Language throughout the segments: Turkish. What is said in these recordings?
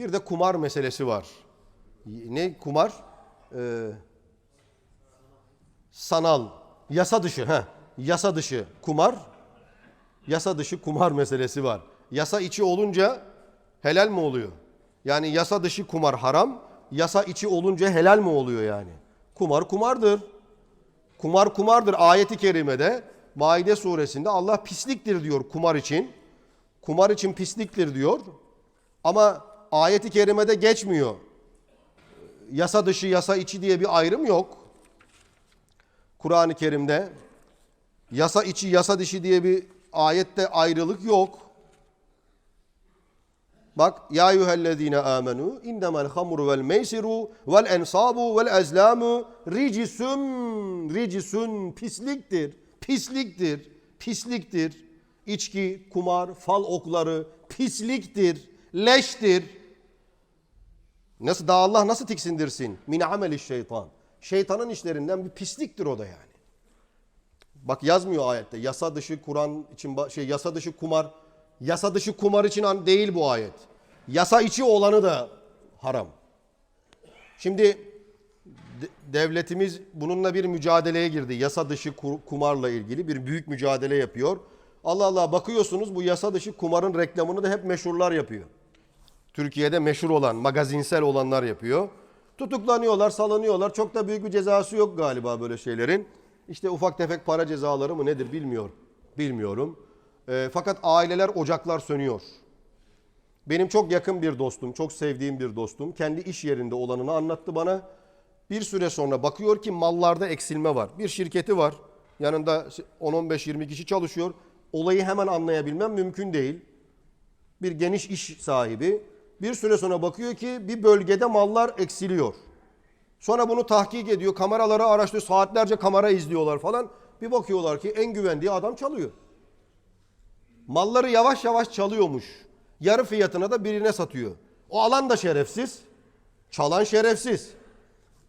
Bir de kumar meselesi var. Ne kumar? Ee, sanal, yasa dışı. Heh, yasa dışı kumar. Yasa dışı kumar meselesi var. Yasa içi olunca helal mi oluyor? Yani yasa dışı kumar haram, yasa içi olunca helal mi oluyor yani? Kumar kumardır. Kumar kumardır ayeti kerimede Maide suresinde Allah pisliktir diyor kumar için. Kumar için pisliktir diyor. Ama ayeti kerimede geçmiyor. Yasa dışı yasa içi diye bir ayrım yok. Kur'an-ı Kerim'de yasa içi yasa dışı diye bir ayette ayrılık yok. Bak ya eyyühellezine amenu innemel hamru vel meysiru vel ensabu vel ezlamu ricisün ricisün pisliktir. Pisliktir. Pisliktir. İçki, kumar, fal okları pisliktir. Leştir. Nasıl daha Allah nasıl tiksindirsin? Min ameli şeytan. Şeytanın işlerinden bir pisliktir o da yani. Bak yazmıyor ayette. Yasa dışı Kur'an için şey yasa dışı kumar, yasa dışı kumar için değil bu ayet. Yasa içi olanı da haram. Şimdi de- devletimiz bununla bir mücadeleye girdi. Yasa dışı ku- kumarla ilgili bir büyük mücadele yapıyor. Allah Allah bakıyorsunuz bu yasa dışı kumarın reklamını da hep meşhurlar yapıyor. Türkiye'de meşhur olan, magazinsel olanlar yapıyor. Tutuklanıyorlar, salanıyorlar. Çok da büyük bir cezası yok galiba böyle şeylerin. İşte ufak tefek para cezaları mı nedir bilmiyorum. Bilmiyorum. Ee, fakat aileler, ocaklar sönüyor. Benim çok yakın bir dostum, çok sevdiğim bir dostum kendi iş yerinde olanını anlattı bana. Bir süre sonra bakıyor ki mallarda eksilme var. Bir şirketi var. Yanında 10-15-20 kişi çalışıyor. Olayı hemen anlayabilmem mümkün değil bir geniş iş sahibi bir süre sonra bakıyor ki bir bölgede mallar eksiliyor. Sonra bunu tahkik ediyor, kameraları araştırıyor, saatlerce kamera izliyorlar falan. Bir bakıyorlar ki en güvendiği adam çalıyor. Malları yavaş yavaş çalıyormuş. Yarı fiyatına da birine satıyor. O alan da şerefsiz, çalan şerefsiz.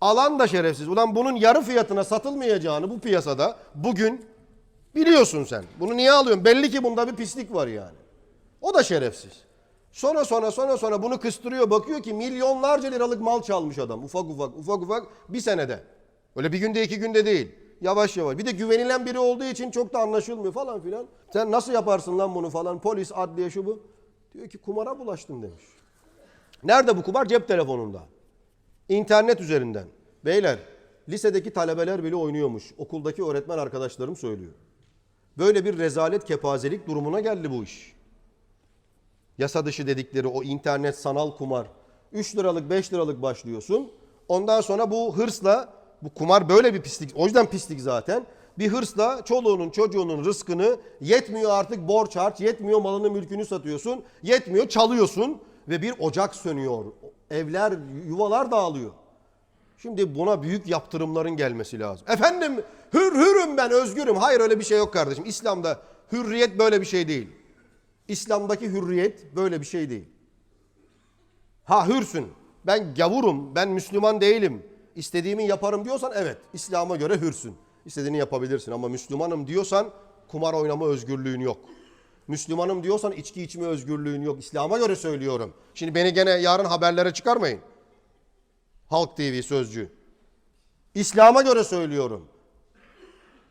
Alan da şerefsiz. Ulan bunun yarı fiyatına satılmayacağını bu piyasada bugün biliyorsun sen. Bunu niye alıyorsun? Belli ki bunda bir pislik var yani. O da şerefsiz. Sonra sonra sonra sonra bunu kıstırıyor bakıyor ki milyonlarca liralık mal çalmış adam ufak ufak ufak ufak bir senede. Öyle bir günde iki günde değil. Yavaş yavaş. Bir de güvenilen biri olduğu için çok da anlaşılmıyor falan filan. Sen nasıl yaparsın lan bunu falan polis adliye şu bu. Diyor ki kumara bulaştım demiş. Nerede bu kumar? Cep telefonunda. İnternet üzerinden. Beyler lisedeki talebeler bile oynuyormuş. Okuldaki öğretmen arkadaşlarım söylüyor. Böyle bir rezalet kepazelik durumuna geldi bu iş yasa dışı dedikleri o internet sanal kumar 3 liralık 5 liralık başlıyorsun. Ondan sonra bu hırsla bu kumar böyle bir pislik. O yüzden pislik zaten. Bir hırsla çoluğunun çocuğunun rızkını yetmiyor artık borç harç yetmiyor malını mülkünü satıyorsun. Yetmiyor çalıyorsun ve bir ocak sönüyor. Evler yuvalar dağılıyor. Şimdi buna büyük yaptırımların gelmesi lazım. Efendim hür hürüm ben özgürüm. Hayır öyle bir şey yok kardeşim. İslam'da hürriyet böyle bir şey değil. İslam'daki hürriyet böyle bir şey değil. Ha hürsün. Ben gavurum, ben Müslüman değilim. İstediğimi yaparım diyorsan evet. İslam'a göre hürsün. İstediğini yapabilirsin ama Müslümanım diyorsan kumar oynama özgürlüğün yok. Müslümanım diyorsan içki içme özgürlüğün yok. İslam'a göre söylüyorum. Şimdi beni gene yarın haberlere çıkarmayın. Halk TV sözcü. İslam'a göre söylüyorum.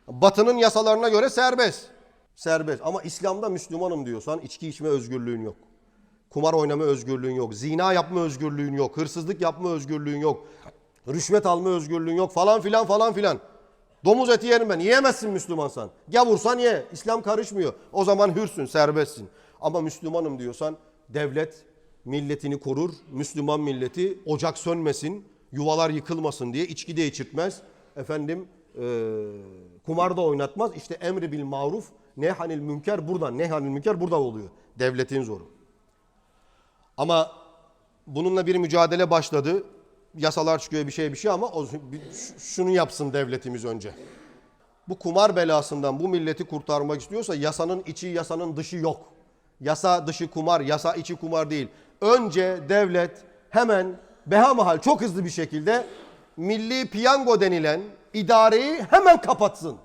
Batının yasalarına göre serbest. Serbest. Ama İslam'da Müslümanım diyorsan içki içme özgürlüğün yok. Kumar oynama özgürlüğün yok. Zina yapma özgürlüğün yok. Hırsızlık yapma özgürlüğün yok. Rüşvet alma özgürlüğün yok falan filan falan filan. Domuz eti yerim ben. Yiyemezsin Müslümansan. Gavursan ye. İslam karışmıyor. O zaman hürsün, serbestsin. Ama Müslümanım diyorsan devlet milletini korur. Müslüman milleti ocak sönmesin, yuvalar yıkılmasın diye içki de içirtmez. Efendim eee kumar da oynatmaz. İşte emri bil maruf, nehanil münker buradan. Nehanil münker burada oluyor. Devletin zoru. Ama bununla bir mücadele başladı. Yasalar çıkıyor bir şey bir şey ama o, şunu yapsın devletimiz önce. Bu kumar belasından bu milleti kurtarmak istiyorsa yasanın içi yasanın dışı yok. Yasa dışı kumar, yasa içi kumar değil. Önce devlet hemen behamahal çok hızlı bir şekilde milli piyango denilen idareyi hemen kapatsın.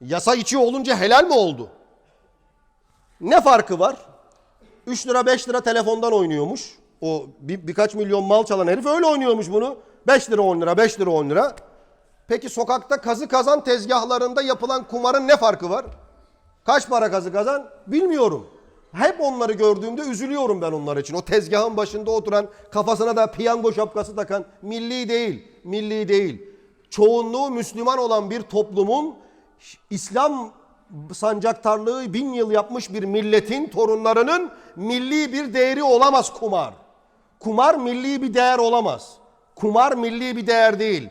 Yasa içi olunca helal mi oldu? Ne farkı var? 3 lira 5 lira telefondan oynuyormuş. O bir, birkaç milyon mal çalan herif öyle oynuyormuş bunu. 5 lira 10 lira 5 lira 10 lira. Peki sokakta kazı kazan tezgahlarında yapılan kumarın ne farkı var? Kaç para kazı kazan? Bilmiyorum. Hep onları gördüğümde üzülüyorum ben onlar için. O tezgahın başında oturan, kafasına da piyango şapkası takan milli değil, milli değil. Çoğunluğu Müslüman olan bir toplumun İslam sancaktarlığı bin yıl yapmış bir milletin torunlarının milli bir değeri olamaz kumar. Kumar milli bir değer olamaz. Kumar milli bir değer değil.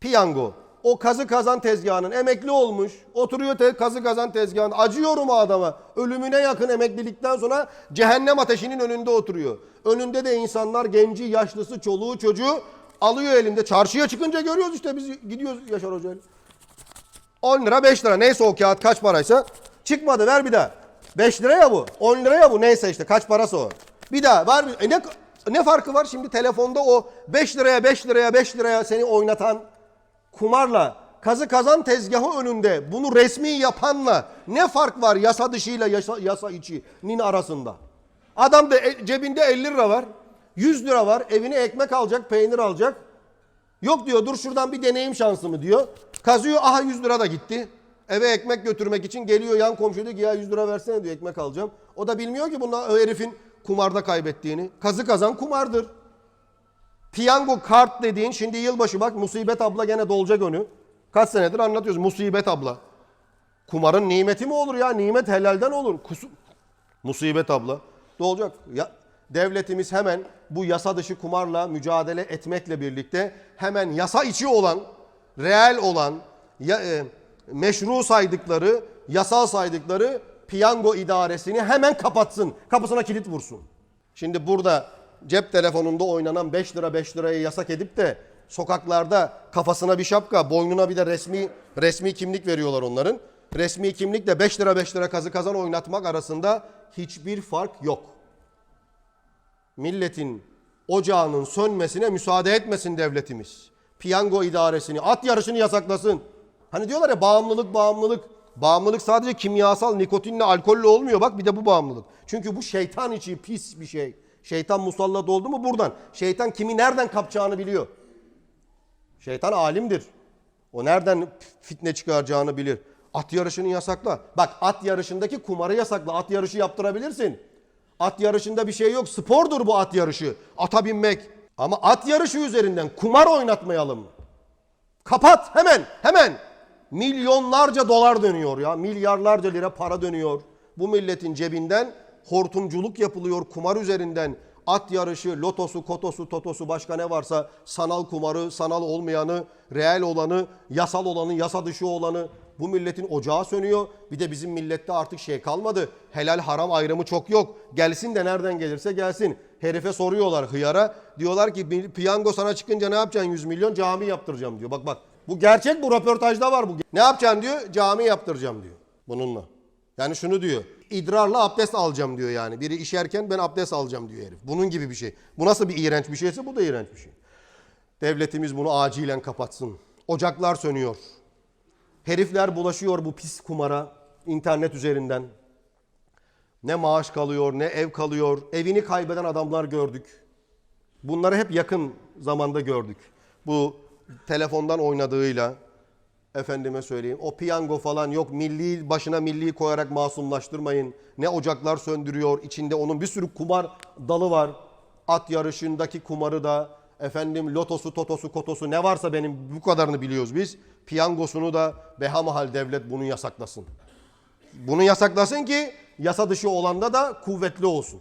Piyango. O kazı kazan tezgahının emekli olmuş. Oturuyor te, kazı kazan tezgahında. Acıyorum o adama. Ölümüne yakın emeklilikten sonra cehennem ateşinin önünde oturuyor. Önünde de insanlar genci, yaşlısı, çoluğu, çocuğu alıyor elinde. Çarşıya çıkınca görüyoruz işte biz gidiyoruz Yaşar Hoca'yla. 10 lira 5 lira neyse o kağıt kaç paraysa. Çıkmadı ver bir daha. 5 lira ya bu. 10 lira ya bu neyse işte kaç parası o. Bir daha var. E ne, ne farkı var şimdi telefonda o 5 liraya 5 liraya 5 liraya seni oynatan kumarla kazı kazan tezgahı önünde bunu resmi yapanla ne fark var yasa dışıyla yasa, yasa içinin arasında? Adam da e- cebinde 50 lira var. 100 lira var. Evine ekmek alacak, peynir alacak. Yok diyor dur şuradan bir deneyim şansı mı diyor. Kazıyor aha 100 lira da gitti. Eve ekmek götürmek için geliyor yan komşu diyor ki ya 100 lira versene diyor ekmek alacağım. O da bilmiyor ki bunlar o herifin kumarda kaybettiğini. Kazı kazan kumardır. Piyango kart dediğin şimdi yılbaşı bak Musibet abla gene dolacak önü. Kaç senedir anlatıyoruz Musibet abla. Kumarın nimeti mi olur ya? Nimet helalden olur. Kusu... Musibet abla. Dolacak. Ya, devletimiz hemen bu yasa dışı kumarla mücadele etmekle birlikte hemen yasa içi olan, reel olan, ya, e, meşru saydıkları, yasal saydıkları piyango idaresini hemen kapatsın. Kapısına kilit vursun. Şimdi burada cep telefonunda oynanan 5 lira 5 lirayı yasak edip de sokaklarda kafasına bir şapka, boynuna bir de resmi resmi kimlik veriyorlar onların. Resmi kimlikle 5 lira 5 lira kazı kazan oynatmak arasında hiçbir fark yok. Milletin ocağının sönmesine müsaade etmesin devletimiz. Piyango idaresini, at yarışını yasaklasın. Hani diyorlar ya bağımlılık bağımlılık. Bağımlılık sadece kimyasal, nikotinle, alkolle olmuyor. Bak bir de bu bağımlılık. Çünkü bu şeytan içi pis bir şey. Şeytan musallat oldu mu buradan. Şeytan kimi nereden kapacağını biliyor. Şeytan alimdir. O nereden fitne çıkaracağını bilir. At yarışını yasakla. Bak at yarışındaki kumarı yasakla. At yarışı yaptırabilirsin. At yarışında bir şey yok. Spordur bu at yarışı. Ata binmek. Ama at yarışı üzerinden kumar oynatmayalım. Kapat hemen hemen. Milyonlarca dolar dönüyor ya. Milyarlarca lira para dönüyor. Bu milletin cebinden hortumculuk yapılıyor kumar üzerinden. At yarışı, lotosu, kotosu, totosu başka ne varsa sanal kumarı, sanal olmayanı, reel olanı, yasal olanı, yasa dışı olanı bu milletin ocağı sönüyor. Bir de bizim millette artık şey kalmadı. Helal haram ayrımı çok yok. Gelsin de nereden gelirse gelsin. Herife soruyorlar hıyara. Diyorlar ki "Bir piyango sana çıkınca ne yapacaksın 100 milyon? Cami yaptıracağım diyor. Bak bak bu gerçek bu röportajda var bu. Ne yapacaksın diyor? Cami yaptıracağım diyor bununla. Yani şunu diyor. İdrarla abdest alacağım diyor yani. Biri işerken ben abdest alacağım diyor herif. Bunun gibi bir şey. Bu nasıl bir iğrenç bir şeyse bu da iğrenç bir şey. Devletimiz bunu acilen kapatsın. Ocaklar sönüyor. Herifler bulaşıyor bu pis kumara internet üzerinden. Ne maaş kalıyor, ne ev kalıyor. Evini kaybeden adamlar gördük. Bunları hep yakın zamanda gördük. Bu telefondan oynadığıyla efendime söyleyeyim. O piyango falan yok. Milli başına milli koyarak masumlaştırmayın. Ne ocaklar söndürüyor. İçinde onun bir sürü kumar dalı var. At yarışındaki kumarı da efendim lotosu, totosu, kotosu ne varsa benim bu kadarını biliyoruz biz. Piyangosunu da behamahal devlet bunu yasaklasın. Bunu yasaklasın ki yasa dışı olanda da kuvvetli olsun.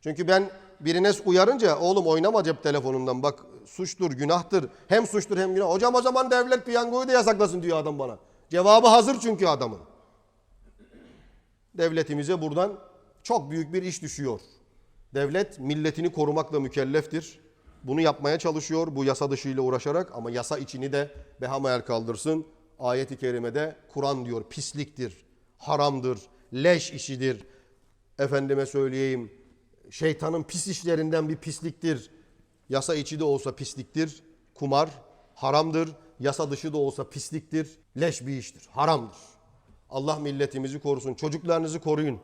Çünkü ben birine uyarınca oğlum oynama cep telefonundan bak suçtur, günahtır. Hem suçtur hem günah. Hocam o zaman devlet piyangoyu da yasaklasın diyor adam bana. Cevabı hazır çünkü adamın. Devletimize buradan çok büyük bir iş düşüyor. Devlet milletini korumakla mükelleftir. Bunu yapmaya çalışıyor bu yasa dışıyla uğraşarak ama yasa içini de behamayel kaldırsın. Ayet-i kerimede Kur'an diyor pisliktir, haramdır, leş işidir. Efendime söyleyeyim şeytanın pis işlerinden bir pisliktir. Yasa içi de olsa pisliktir. Kumar haramdır. Yasa dışı da olsa pisliktir. Leş bir iştir. Haramdır. Allah milletimizi korusun. Çocuklarınızı koruyun.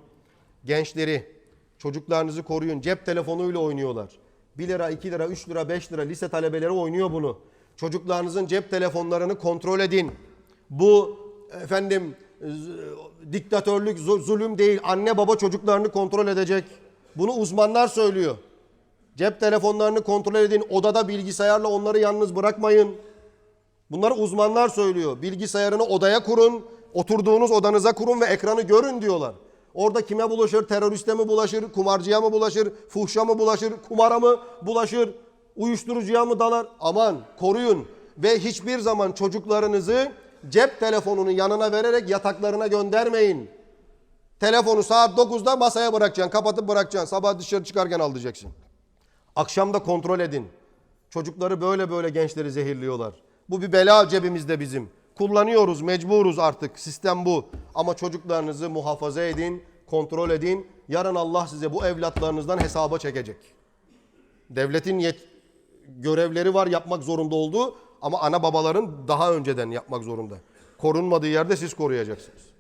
Gençleri, Çocuklarınızı koruyun. Cep telefonuyla oynuyorlar. 1 lira, 2 lira, 3 lira, 5 lira lise talebeleri oynuyor bunu. Çocuklarınızın cep telefonlarını kontrol edin. Bu efendim diktatörlük, zu- zulüm değil. Anne baba çocuklarını kontrol edecek. Bunu uzmanlar söylüyor. Cep telefonlarını kontrol edin. Odada bilgisayarla onları yalnız bırakmayın. Bunları uzmanlar söylüyor. Bilgisayarını odaya kurun, oturduğunuz odanıza kurun ve ekranı görün diyorlar. Orada kime bulaşır? Teröriste mi bulaşır? Kumarcıya mı bulaşır? Fuhşa mı bulaşır? Kumara mı bulaşır? Uyuşturucuya mı dalar? Aman koruyun. Ve hiçbir zaman çocuklarınızı cep telefonunun yanına vererek yataklarına göndermeyin. Telefonu saat 9'da masaya bırakacaksın, kapatıp bırakacaksın. Sabah dışarı çıkarken alacaksın. Akşam da kontrol edin. Çocukları böyle böyle gençleri zehirliyorlar. Bu bir bela cebimizde bizim. Kullanıyoruz, mecburuz artık. Sistem bu. Ama çocuklarınızı muhafaza edin, kontrol edin. Yarın Allah size bu evlatlarınızdan hesaba çekecek. Devletin yet- görevleri var yapmak zorunda olduğu ama ana babaların daha önceden yapmak zorunda. Korunmadığı yerde siz koruyacaksınız.